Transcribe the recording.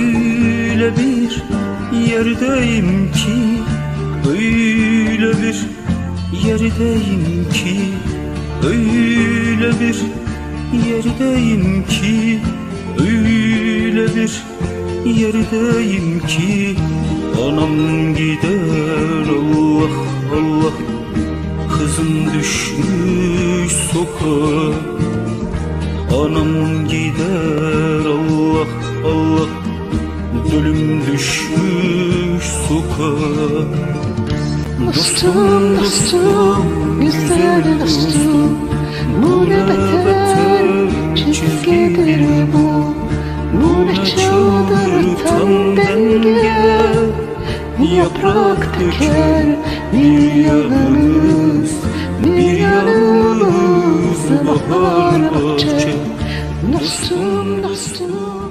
Öyle bir yerdeyim ki Öyle bir yerdeyim ki Öyle bir yerdeyim ki Öyle bir yerdeyim ki. Anam gider Allah Allah. Kızım düşmüş sokağa. Anam gider Ölüm düşmüş sokağa Dostum dostum, güzel dostum. Bu ne beter çizgidir bu. Bu. Ne çıldır tam denge Yaprak döker bir yanımız Bir yanımız bahar bahçe. Dostum. dostum